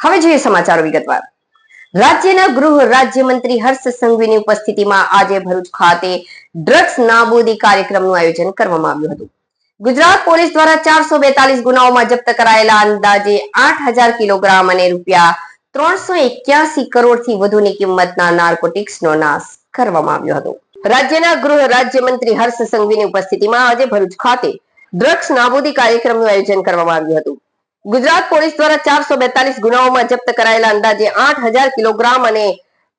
હવે જોઈએ સમાચારો વિગતવાર. રાજ્યના ગૃહ રાજ્યમંત્રી હર્ષ સંઘવીની ઉપસ્થિતિમાં આજે ભરૂચ ખાતે ડ્રગ્સ નાબૂદી કાર્યક્રમનું આયોજન કરવામાં આવ્યું હતું. ગુજરાત પોલીસ દ્વારા ચારસો બેતાલીસ ગુનાઓમાં જપ્ત કરાયેલા અંદાજે આઠ હજાર કિલોગ્રામ અને રૂપિયા ત્રણસો એક્યાસી કરોડથી વધુની કિંમતના નાર્કોટિક્સનો નાશ કરવામાં આવ્યો હતો. રાજ્યના ગૃહ રાજ્યમંત્રી હર્ષ સંઘવીની ઉપસ્થિતિમાં આજે ભરૂચ ખાતે ડ્રગ્સ નાબૂદી કાર્યક્રમનું આયોજન કરવામાં આવ્યું હતું. ગુજરાત પોલીસ દ્વારા ચારસો બેતાલીસ ગુનાઓમાં જપ્ત કરાયેલા અંદાજે આઠ હજાર કિલોગ્રામ અને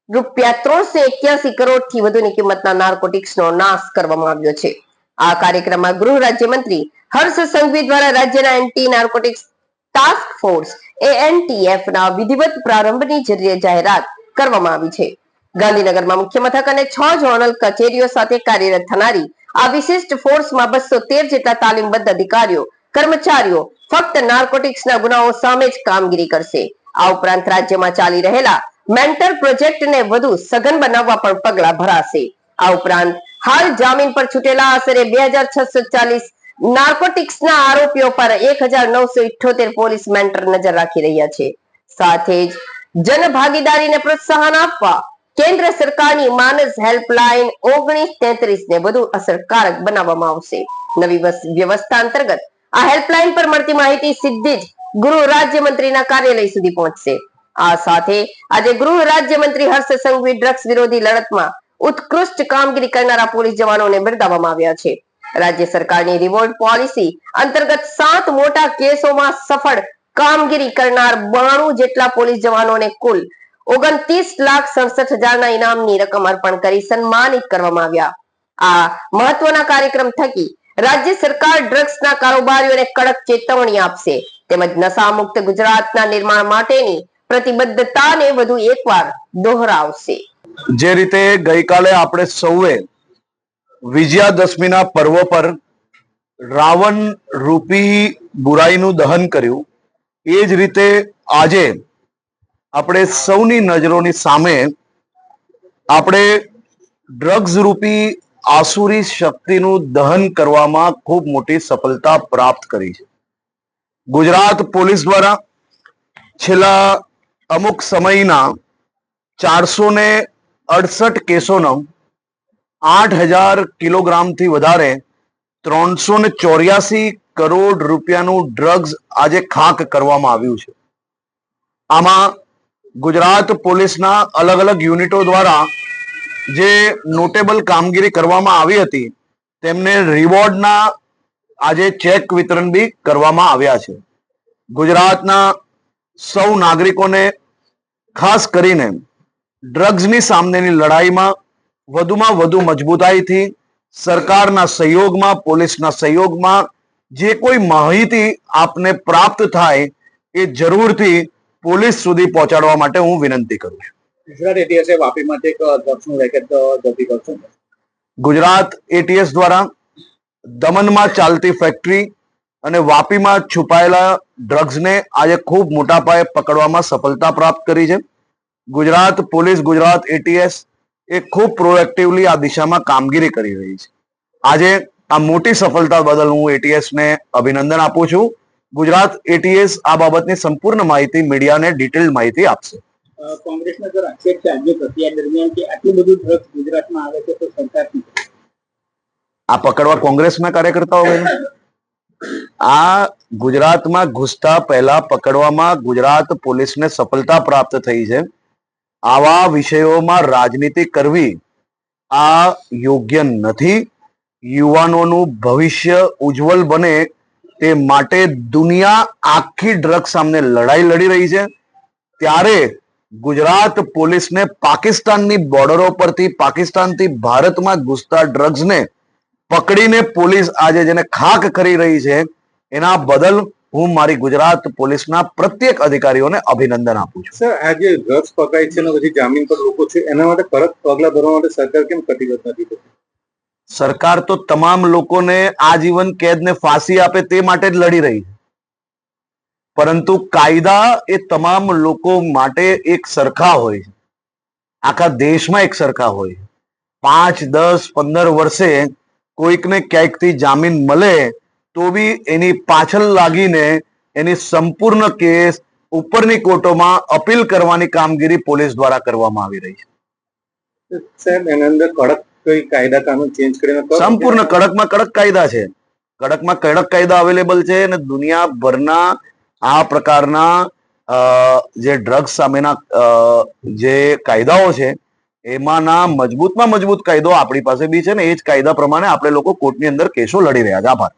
રૂપિયા ત્રણસો એક્યાસી કરોડથી વધુની કિંમતના નાર્કોટિક્સનો નાશ કરવામાં આવ્યો છે. આ કાર્યક્રમમાં ગૃહ રાજ્યમંત્રી હર્ષ સંઘવી દ્વારા રાજ્યના anti narcotics task force ANTF ના વિધિવત પ્રારંભની જરીએ જાહેરાત કરવામાં આવી છે. ગાંધીનગરમાં મુખ્ય મથક અને છ ઝોનલ કચેરીઓ સાથે કાર્યરત થનારી આ વિશિષ્ટ ફોર્સમાં બસો તેર જેટલા તાલીમબદ્ધ અધિકારીઓ કર્મચારીઓ ફક્ત નાર્કોટિક્સના ગુનાઓ સામે જ કામગીરી કરશે. આ ઉપરાંત રાજ્યમાં ચાલી રહેલા મેન્ટર પ્રોજેક્ટને વધુ સઘન બનાવવા પણ પગલા ભરાશે. આ ઉપરાંત હાલ જામીન પર છૂટેલા આશરે બે હજાર છસો ચાલીસ નાર્કોટિક્સના આરોપીઓ પર એક હજાર નવસો ઇઠોતેર પોલીસ મેન્ટર નજર રાખી રહ્યા છે. સાથે જ જનભાગીદારીને પ્રોત્સાહન આપવા કેન્દ્ર સરકારની માનસ હેલ્પલાઇન ઓગણીસ તેત્રીસ ને વધુ અસરકારક બનાવવામાં આવશે. નવી વસ- વ્યવસ્થા અંતર્ગત આ હેલ્પલાઇન પર મળતી માહિતી સીધી જ ગૃહ રાજ્યમંત્રીના કાર્યાલય સુધી પહોંચશે. આ સાથે આજે ગૃહ રાજ્યમંત્રી હર્ષ સંઘવી ડ્રગ્સ વિરોધી લડતમાં ઉત્કૃષ્ટ કામગીરી કરનારા પોલીસ જવાનોને બિરદાવવામાં આવ્યા છે. રાજ્ય સરકારની રિવોર્ડ પોલિસી અંતર્ગત સાત મોટા કેસોમાં સફળ કામગીરી કરનાર બાણું જેટલા પોલીસ જવાનોને કુલ ઓગણત્રીસ લાખ સડસઠ હજારના ઇનામની રકમ અર્પણ કરી સન્માનિત કરવામાં આવ્યા. આ મહત્વના કાર્યક્રમ થકી રાજ્ય સરકાર ડ્રગ્સના કારોબારીઓને કડક ચેતવણી આપશે. તેમજ નશામુક્ત ગુજરાતના નિર્માણ માટેની પ્રતિબદ્ધતાને વધુ એકવાર દોહરાવશે. જે રીતે ગઈકાલે આપણે સૌએ વિજયાદશમીના પર્વ પર રાવણ રૂપી બુરાઈનું દહન કર્યું, એ જ રીતે આજે આપણે સૌની નજરોની સામે આપણે ડ્રગ્સ રૂપી આસુરી શક્તિનું દહન કરવામાં ખૂબ મોટી સફળતા પ્રાપ્ત કરી છે. ગુજરાત પોલીસ દ્વારા છેલ્લા અમુક સમયના ચારસો ને અડસઠ કેસોનો આઠ હજાર કિલોગ્રામથી વધારે ત્રણસો ને ચોર્યાસી કરોડ રૂપિયાનું ડ્રગ્સ આજે ખાક કરવામાં આવ્યું છે. આમાં ગુજરાત પોલીસના અલગ અલગ યુનિટો દ્વારા જે નોટેબલ કામગીરી કરવામાં આવી હતી, તેમને રિવોર્ડના આજે ચેક વિતરણ બી કરવામાં આવ્યા છે. ગુજરાતના સૌ નાગરિકોને, ખાસ કરીને ડ્રગ્સની સામેની લડાઈમાં વધુમાં વધુ મજબૂતાઈથી સરકારના સહયોગમાં, પોલીસના સહયોગમાં જે કોઈ માહિતી આપને પ્રાપ્ત થાય એ જરૂરથી પોલીસ સુધી પહોંચાડવા માટે હું વિનંતી કરું છું. ગુજરાત એટીએસ વાપી માટે એક ડ્રગ્સનું રેકેટ જપ્તી કરશું. ગુજરાત એટીએસ દ્વારા દમણમાં ચાલતી ફેક્ટરી અને વાપીમાં છુપાયેલા ડ્રગ્સને આજે ખૂબ મોટા પાયે પકડવામાં સફળતા પ્રાપ્ત કરી છે. ગુજરાત પોલીસ, ગુજરાત એટીએસ એ ખૂબ પ્રોએક્ટિવલી આ દિશામાં કામગીરી કરી રહી છે. આજે આ મોટી સફળતા બદલ હું એટીએસ ને અભિનંદન આપું છું. ગુજરાત એટીએસ આ બાબતની સંપૂર્ણ માહિતી મીડિયાને ડિટેલ માહિતી આપશે. કોંગ્રેસનો જો આક્ષેપ છે આજની પ્રક્રિયા દરમિયાન કે આટલું બધું ડ્રગ્સ ગુજરાતમાં આવે છે, તો સરકાર આ પકડવા કોંગ્રેસના કાર્યકર્તાઓ આ ગુજરાતમાં ઘૂસતા પહેલા પકડવામાં ગુજરાત પોલીસને સફળતા પ્રાપ્ત થઈ છે. આવા વિષયોમાં રાજનીતિ કરવી આ યોગ્ય નથી. યુવાનોનું ભવિષ્ય ઉજ્જવલ બને તે માટે દુનિયા આખી ડ્રગ સામે લડાઈ લડી રહી છે. ત્યારે ગુજરાત પોલીસને પાકિસ્તાનની બોર્ડરો પરથી પાકિસ્તાનથી ભારતમાં ઘૂસતા ડ્રગ્સને પકડીને પોલીસ આજે જેને ખાક કરી રહી છે એના બદલ હું મારી ગુજરાત પોલીસના પ્રત્યેક અધિકારીઓને અભિનંદન આપું છું. સર આજે ડ્રગ્સ પકડાય છે પછી જામીન પર લોકો છે એના માટે કડક પગલા ભરવા માટે સરકાર કેમ કટિબદ્ધ નથી સરકાર તો તમામ લોકોને આજીવન કેદને ફાંસી આપે તે માટે જ લડી રહી છે. પરંતુ કાયદા એ તમામ લોકો માટે એક સરખા હોય છે. આખા દેશમાં એક સરખા હોય પાંચ દસ પંદર વર્ષે કોઈકને ક્યાંકથી જામીન મળે તો બી એની પાછળ લાગીને એની સંપૂર્ણ કેસ ઉપરની કોર્ટોમાં અપીલ કરવાની કામગીરી પોલીસ દ્વારા કરવામાં આવી રહી છે. સાહેબ એના અંદર કડક કોઈ કાયદા કાનૂન ચેન્જ કરીને કરો. સંપૂર્ણ કડકમાં કડક કાયદા છે. કડકમાં કડક કાયદા અવેલેબલ છે અને દુનિયાભરના આ પ્રકારના જે ડ્રગ્સ સામેના જે કાયદાઓ છે, એમાંના મજબૂતમાં મજબૂત કાયદો આપણી પાસે બી છે ને, એ જ કાયદા પ્રમાણે આપણે લોકો કોર્ટની અંદર કેસો લડી રહ્યા છે. આભાર.